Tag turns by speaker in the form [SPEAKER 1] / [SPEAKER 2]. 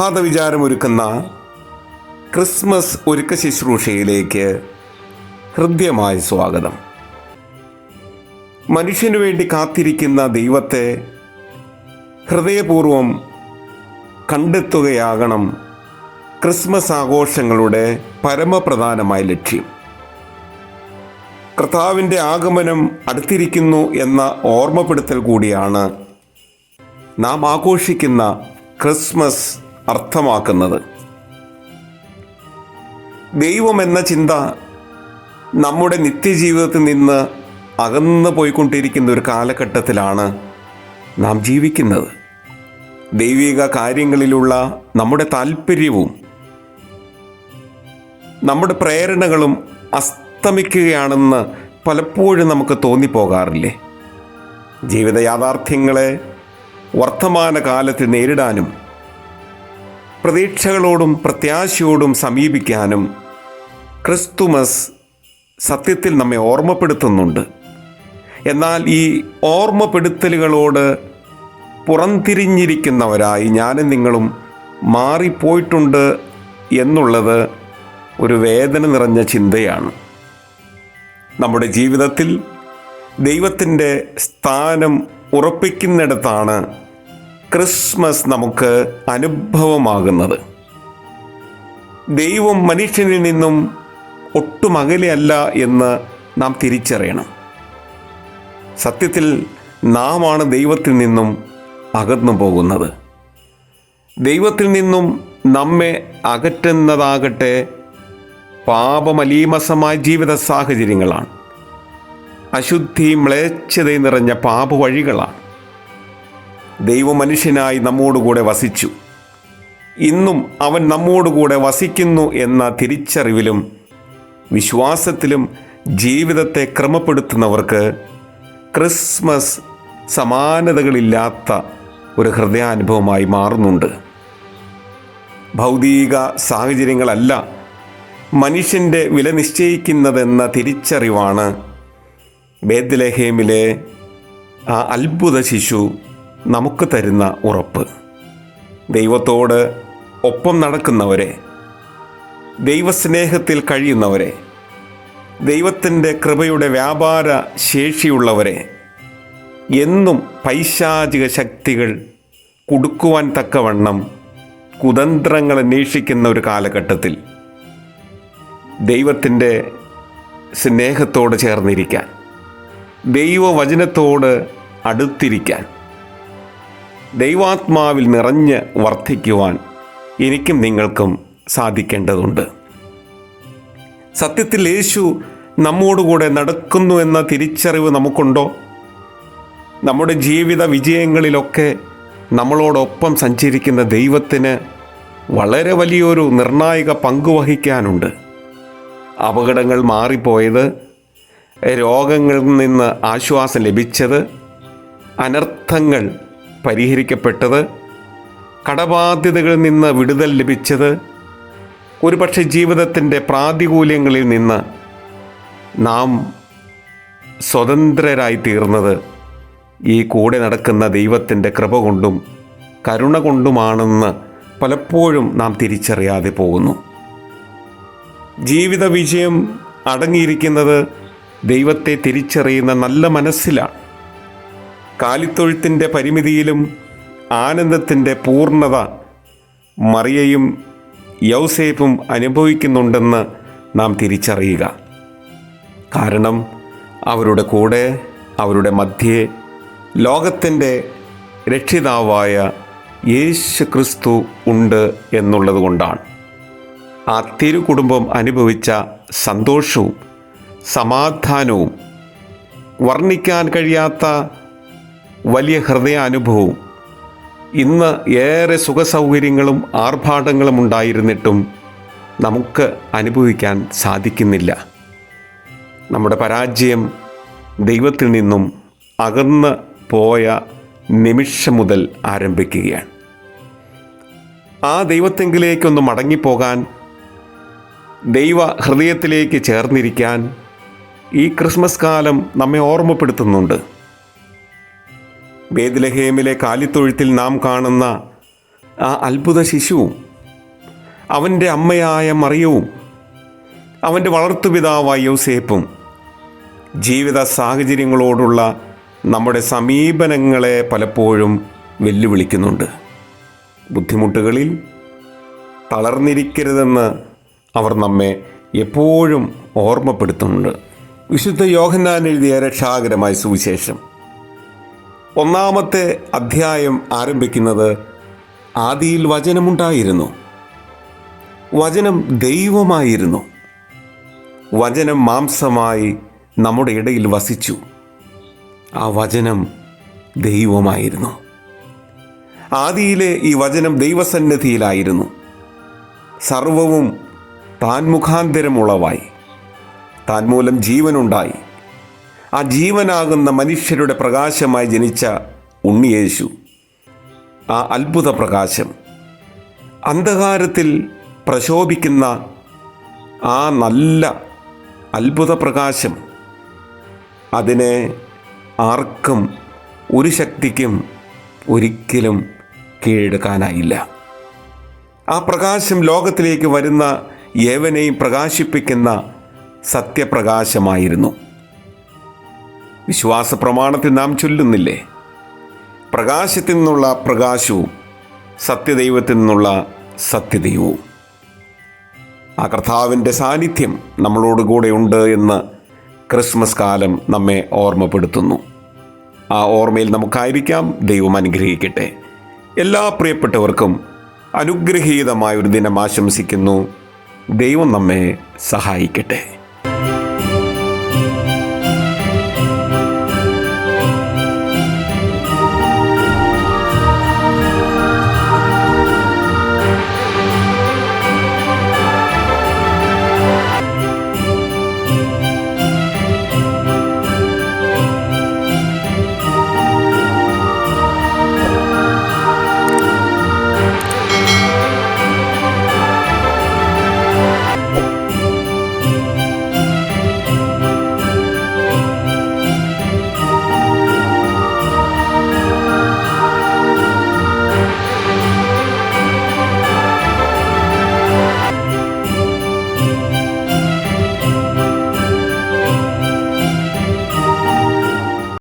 [SPEAKER 1] പ്രഭാത വിചാരമൊരുക്കുന്ന ക്രിസ്മസ് ഒരുക്ക ശുശ്രൂഷയിലേക്ക് ഹൃദ്യമായ സ്വാഗതം. മനുഷ്യനു വേണ്ടി കാത്തിരിക്കുന്ന ദൈവത്തെ ഹൃദയപൂർവം കണ്ടെത്തുകയാകണം ക്രിസ്മസ് ആഘോഷങ്ങളുടെ പരമപ്രധാനമായ ലക്ഷ്യം. കർത്താവിന്റെ ആഗമനം അടുത്തിരിക്കുന്നു എന്ന ഓർമ്മപ്പെടുത്തൽ കൂടിയാണ് നാം ആഘോഷിക്കുന്ന ക്രിസ്മസ് അർത്ഥമാക്കുന്നത്. ദൈവമെന്ന ചിന്ത നമ്മുടെ നിത്യജീവിതത്തിൽ നിന്ന് അകന്നു പോയിക്കൊണ്ടിരിക്കുന്ന ഒരു കാലഘട്ടത്തിലാണ് നാം ജീവിക്കുന്നത്. ദൈവിക കാര്യങ്ങളിലുള്ള നമ്മുടെ താല്പര്യവും നമ്മുടെ പ്രേരണകളും അസ്തമിക്കുകയാണെന്ന് പലപ്പോഴും നമുക്ക് തോന്നിപ്പോകാറില്ലേ? ജീവിത യാഥാർത്ഥ്യങ്ങളെ വർത്തമാനകാലത്ത് നേരിടാനും പ്രതീക്ഷകളോടും പ്രത്യാശയോടും സമീപിക്കാനും ക്രിസ്തുമസ് സത്യത്തിൽ നമ്മെ ഓർമ്മപ്പെടുത്തുന്നുണ്ട്. എന്നാൽ ഈ ഓർമ്മപ്പെടുത്തലുകളോട് പുറംതിരിഞ്ഞിരിക്കുന്നവരായി ഞാനും നിങ്ങളും മാറിപ്പോയിട്ടുണ്ട് എന്നുള്ളത് ഒരു വേദന നിറഞ്ഞ ചിന്തയാണ്. നമ്മുടെ ജീവിതത്തിൽ ദൈവത്തിന്റെ സ്ഥാനം ഉറപ്പിക്കുന്നിടത്താണ് ക്രിസ്മസ് നമുക്ക് അനുഭവമാകുന്നത്. ദൈവം മനുഷ്യനിൽ നിന്നും ഒട്ടും അകലെയല്ല എന്ന് നാം തിരിച്ചറിയണം. സത്യത്തിൽ നാമാണ് ദൈവത്തിൽ നിന്നും അകന്നു പോകുന്നത്. ദൈവത്തിൽ നിന്നും നമ്മെ അകറ്റുന്നതാകട്ടെ പാപമലീമസമായ ജീവിത സാഹചര്യങ്ങളാണ്. അശുദ്ധി മ്ലേച്ഛത നിറഞ്ഞ പാപവഴികളാണ്. ദൈവ മനുഷ്യനായി നമ്മോടുകൂടെ വസിച്ചു. ഇന്നും അവൻ നമ്മോടുകൂടെ വസിക്കുന്നു എന്ന തിരിച്ചറിവിലും വിശ്വാസത്തിലും ജീവിതത്തെ ക്രമപ്പെടുത്തുന്നവർക്ക് ക്രിസ്മസ് സമാനതകളില്ലാത്ത ഒരു ഹൃദയാനുഭവമായി മാറുന്നുണ്ട്. ഭൗതിക സാഹചര്യങ്ങളല്ല മനുഷ്യന്റെ വില നിശ്ചയിക്കുന്നതെന്ന തിരിച്ചറിവാണ് ബേദ്ലഹേമിലെ ആ അത്ഭുത ശിശു നമുക്ക് തരുന്ന ഉറപ്പ്. ദൈവത്തോട് ഒപ്പം നടക്കുന്നവരെ ദൈവസ്നേഹത്തിൽ കഴിയുന്നവരെ ദൈവത്തിന്റെ കൃപയുടെ വ്യാപാര ശേഷിയുള്ളവരെ എന്നും പൈശാചിക ശക്തികൾ കുടുക്കുവാൻ തക്കവണ്ണം കുതന്ത്രങ്ങൾ അന്വേഷിക്കുന്ന ഒരു കാലഘട്ടത്തിൽ ദൈവത്തിന്റെ സ്നേഹത്തോട് ചേർന്നിരിക്കാൻ ദൈവവചനത്തോട് അടുത്തിരിക്കാൻ ദൈവാത്മാവിൽ നിറഞ്ഞ് വർദ്ധിക്കുവാൻ എനിക്കും നിങ്ങൾക്കും സാധിക്കേണ്ടതുണ്ട്. സത്യത്തിൽ യേശു നമ്മോടുകൂടെ നടക്കുന്നു എന്ന തിരിച്ചറിവ് നമുക്കുണ്ടോ? നമ്മുടെ ജീവിത വിജയങ്ങളിലൊക്കെ നമ്മളോടൊപ്പം സഞ്ചരിക്കുന്ന ദൈവത്തിന് വളരെ വലിയൊരു നിർണായക പങ്കുവഹിക്കാനുണ്ട് അപകടങ്ങൾ മാറിപ്പോയത് രോഗങ്ങളിൽ നിന്ന് ആശ്വാസം ലഭിച്ചത് അനർത്ഥങ്ങൾ പരിഹരിക്കപ്പെട്ടത് കടബാധ്യതകളിൽ നിന്ന് വിടുതൽ ലഭിച്ചത് ഒരുപക്ഷെ ജീവിതത്തിന്റെ പ്രാതികൂല്യങ്ങളിൽ നിന്ന് നാം സ്വതന്ത്രരായി തീർന്നത് ഈ കൂടെ നടക്കുന്ന ദൈവത്തിന്റെ കൃപ കൊണ്ടും കരുണ കൊണ്ടുമാണെന്ന് പലപ്പോഴും നാം തിരിച്ചറിയാതെ പോകുന്നു. ജീവിത വിജയം അടങ്ങിയിരിക്കുന്നത് ദൈവത്തെ തിരിച്ചറിയുന്ന നല്ല മനസ്സിലാണ്. കാലിത്തൊഴുത്തിന്റെ പരിമിതിയിലും ആനന്ദത്തിന്റെ പൂർണത മറിയയും യൗസേപ്പും അനുഭവിക്കുന്നുണ്ടെന്ന് നാം തിരിച്ചറിയുക. കാരണം അവരുടെ കൂടെ അവരുടെ മധ്യേ ലോകത്തിന്റെ രക്ഷിതാവായ യേശു ക്രിസ്തു ഉണ്ട് എന്നുള്ളത് കൊണ്ടാണ് ആ തിരുകുടുംബം അനുഭവിച്ച സന്തോഷവും സമാധാനവും വർണിക്കാൻ കഴിയാത്ത വലിയ ഹൃദയാനുഭവവും. ഇന്ന് ഏറെ സുഖസൗകര്യങ്ങളും ആർഭാടങ്ങളും ഉണ്ടായിരുന്നിട്ടും നമുക്ക് അനുഭവിക്കാൻ സാധിക്കുന്നില്ല. നമ്മുടെ പരാജയം ദൈവത്തിൽ നിന്നും അകന്ന് പോയ നിമിഷം മുതൽ ആരംഭിക്കുകയാണ്. ആ ദൈവത്തെങ്കിലേക്കൊന്ന് മടങ്ങിപ്പോകാൻ ദൈവ ഹൃദയത്തിലേക്ക് ചേർന്നിരിക്കാൻ ഈ ക്രിസ്മസ് കാലം നമ്മെ ഓർമ്മപ്പെടുത്തുന്നുണ്ട്. ബേദ്ലഹേമിലെ കാലിത്തൊഴുത്തിൽ നാം കാണുന്ന ആ അത്ഭുത ശിശുവും അവന്റെ അമ്മയായ മറിയവും അവന്റെ വളർത്തുപിതാവായ യോസേപ്പും ജീവിത സാഹചര്യങ്ങളോടുള്ള നമ്മുടെ സമീപനങ്ങളെ പലപ്പോഴും വെല്ലുവിളിക്കുന്നുണ്ട്. ബുദ്ധിമുട്ടുകളിൽ തളർന്നിരിക്കരുതെന്ന് അവർ നമ്മെ എപ്പോഴും ഓർമ്മപ്പെടുത്തുന്നുണ്ട്. വിശുദ്ധ യോഹന്നാൻ എഴുതിയ രക്ഷാകരമായ സുവിശേഷം. ഒന്നാമത്തെ അധ്യായം ആരംഭിക്കുന്നത് ആദിയിൽ വചനമുണ്ടായിരുന്നു. വചനം ദൈവമായിരുന്നു. വചനം മാംസമായി നമ്മുടെ ഇടയിൽ വസിച്ചു. ആ വചനം ദൈവമായിരുന്നു. ആദിയിലെ ഈ വചനം ദൈവസന്നിധിയിലായിരുന്നു. സർവവും താൻ മുഖാന്തരമുളവായി താൻ മൂലം ജീവനുണ്ടായി. ആ ജീവനാകുന്ന മനുഷ്യരുടെ പ്രകാശമായി ജനിച്ച ഉണ്ണിയേശു. ആ അത്ഭുത പ്രകാശം. അന്ധകാരത്തിൽ പ്രശോഭിക്കുന്ന ആ നല്ല അത്ഭുത പ്രകാശം. അതിനെ ആർക്കും ഒരു ശക്തിക്കും ഒരിക്കലും കീഴടക്കാനായില്ല ആ പ്രകാശം ലോകത്തിലേക്ക് വരുന്ന ഏവനെയും പ്രകാശിപ്പിക്കുന്ന സത്യപ്രകാശമായിരുന്നു. വിശ്വാസ പ്രമാണത്തിൽ നാം ചൊല്ലുന്നില്ലേ? പ്രകാശത്തിൽ നിന്നുള്ള പ്രകാശവും സത്യദൈവത്തിൽ നിന്നുള്ള സത്യദൈവവും. ആ കർത്താവിന്റെ സാന്നിധ്യം നമ്മളോട് കൂടെ ഉണ്ട് എന്ന് ക്രിസ്മസ് കാലം നമ്മെ ഓർമ്മപ്പെടുത്തുന്നു. ആ ഓർമ്മയിൽ നമുക്കായിരിക്കാം ദൈവം അനുഗ്രഹിക്കട്ടെ. എല്ലാ പ്രിയപ്പെട്ടവർക്കും അനുഗ്രഹീതമായ ഒരു ദിനം ആശംസിക്കുന്നു. ദൈവം നമ്മെ സഹായിക്കട്ടെ.